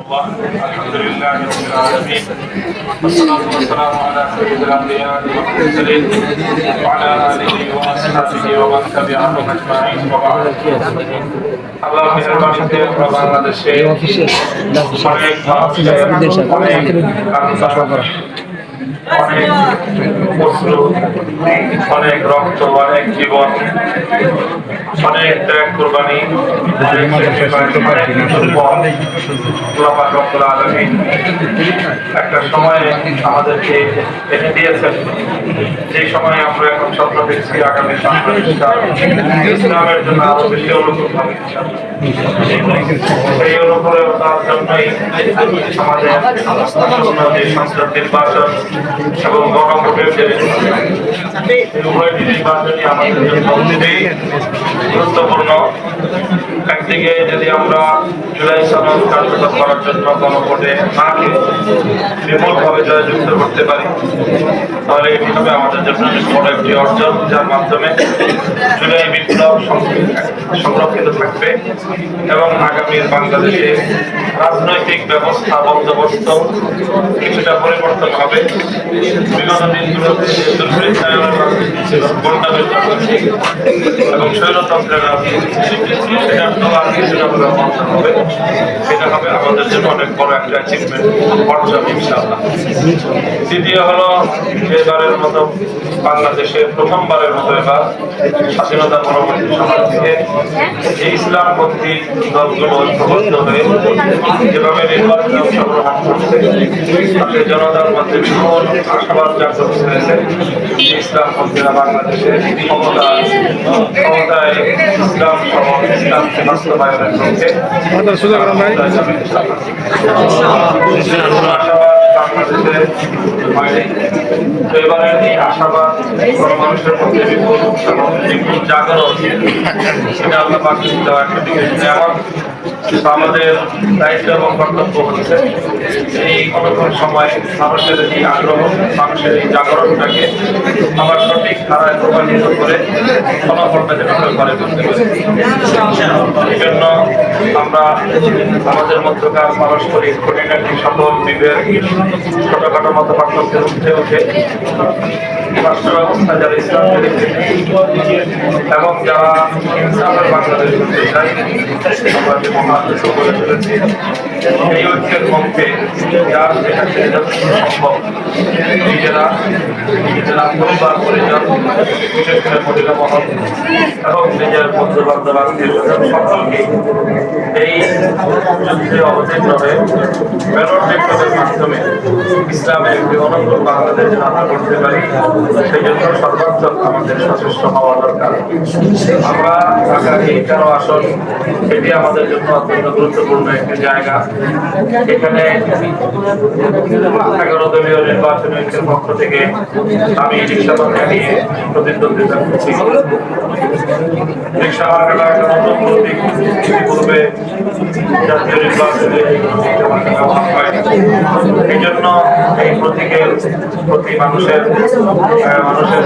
الله الحمد لله رب العالمين والصلاة والسلام على سيد الأنبياء والمرسلين وعلى آله وأصحابه ومن تبعهم أجمعين وبعد আল্লাহ মেহরবানিতে আমরা বাংলাদেশে অনেক মানুষের অনেক আন্দোলন, অনেক অশ্রু অনেক রক্ত, অনেক জীবন, অনেক ত্যাগ, কোরবানি, একটা সময়ে আমাদেরকে এনে দিয়েছেন। যে সময়ে আমরা এখন স্বপ্ন দেখছি আগামী ইসলামের জন্য আরও বেশি অনুকূল সেই অনুকূলতার জন্যই আমাদের সংসদ নির্বাচন এবং উভয়টি নির্বাচনই আমাদের জন্য গুরুত্বপূর্ণ। একদিকে যদি আমরা জুলাই সনদ কার্যকর করার জন্য গণভোটে নাকে বিপুলভাবে জয়যুক্ত করতে পারি। তাহলে এটি হবে আমাদের জন্য বড় একটি অর্জন, যার মাধ্যমে জুলাই বিপ্লব সংরক্ষিত থাকবে এবং আগামীর বাংলাদেশে রাজনৈতিক ব্যবস্থা বন্দোবস্ত কিছুটা পরিবর্তন হবে। বিগত দিনগুলোতে এবং স্বৈরতন্ত্রের রাজনীতি সেটা তো আর কিছুটা বন্ধ হবে। সেটা হবে আমাদের জন্য অনেক বড় একটা অ্যাচিভমেন্ট অর্জন ইনশাআল্লাহ। দ্বিতীয় হলো এবারের মতো বাংলাদেশে প্রথমবারের মতো এবার স্বাধীনতা পরবর্তী সময় থেকে যে ইসলামপন্থী দলগুলো ঐক্যবদ্ধ হয়ে যেভাবে নির্বাচনে অংশগ্রহণ করছে, তাতে জনতার মধ্যে বিপুল আশাবাদ জাগ্রত হয়েছে ইসলামপন্থীরা বাংলাদেশে ক্ষমতা, ক্ষমতায় ইসলাম সহ ইসলামকে বাস্তবায়নের লক্ষ্যে দেওয়া একটা দিকে আমাদের দায়িত্ব এবং কর্তব্য হচ্ছে এই অনুকূল সময় মানুষের এই আগ্রহ মানুষের এই জাগরণটাকে আবার সঠিক ধারায় প্রমাণিত করে ফলাফলটা যেন আমরা ঘরে করতে পারি এই জন্য আমরা আমাদের মধ্যকার পারস্পরিক খুঁটিনাটি সকল বিবেক ছোটখাটো মতো পার্থক্য উঠে উঠে রাষ্ট্র ব্যবস্থা যারা ইসলাম এবং যারা বাংলাদেশ করতে চাই এই ঐক্যের পক্ষে যার যেটা থেকে যতটুকু সম্ভব। নিজেরা নিজেরা পরিবার, পরিজন, বিশেষ করে মহিলা মহল এবং নিজের বন্ধু বান্ধব আত্মীয় সকলকে এই যুদ্ধে অবতীর্ণ হয়ে ব্যালট বিপ্লবের মাধ্যমে ইসলামের একটি অনুকূল বাংলাদেশ যেন করতে পারি সেই জন্য সর্বাত্মক আমাদের সচেষ্ট হওয়া দরকার। আমরা এই তেরো আসন, এটি আমাদের জন্য অত্যন্ত গুরুত্বপূর্ণ একটি জায়গা। এখানে এগারো নির্বাচনী ঐক্যের পক্ষ থেকে আমি রিক্সা নিয়ে প্রতিদ্বন্দ্বিতা করছি। রিক্সা মার্কাটা একটা নতুন প্রতীক পূর্বে জাতীয় নির্বাচনে এই জন্য এই প্রতীকে, প্রতি মানুষের মানুষের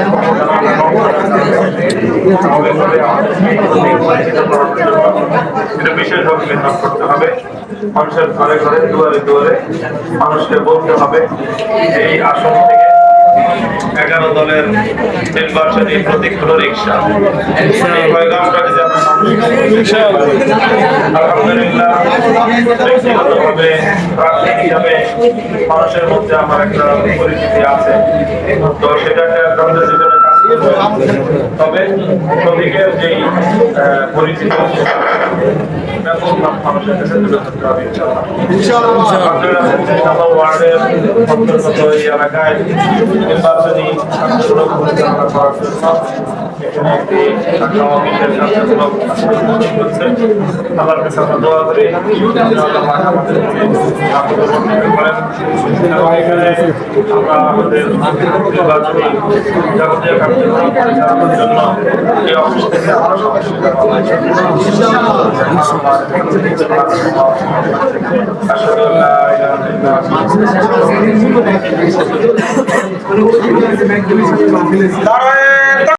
মানুষের ঘরে ঘরে, দুয়ারে দুয়ারে মানুষকে বলতে হবে এই আসন এগারো দলের নির্বাচনী প্রতীক হলো রিক্সা এই পয়গামটা যদি আলহামদুলিল্লাহ ব্যক্তিগতভাবে প্রার্থী হিসাবে মানুষের মধ্যে আমার একটা পরিচিতি আছে। তো করবে। তবে প্রতীকের যেই আহ, পরিচিতি মানুষের কাছে তুলে ধরতে হবে আপনারা ইনশাআল্লাহ ওয়ার্ডের অন্তর্গত এই এলাকায় নির্বাচনী কাজগুলো পরিচালনা করার জন্য এখানে একটি কার্যক্রম হচ্ছে আল্লাহর কাছে দোয়া করি আমরা আমাদের নির্বাচনী জন্য এই অফিস থেকে আমরা সহযোগিতা পাবো দাঁড়ায়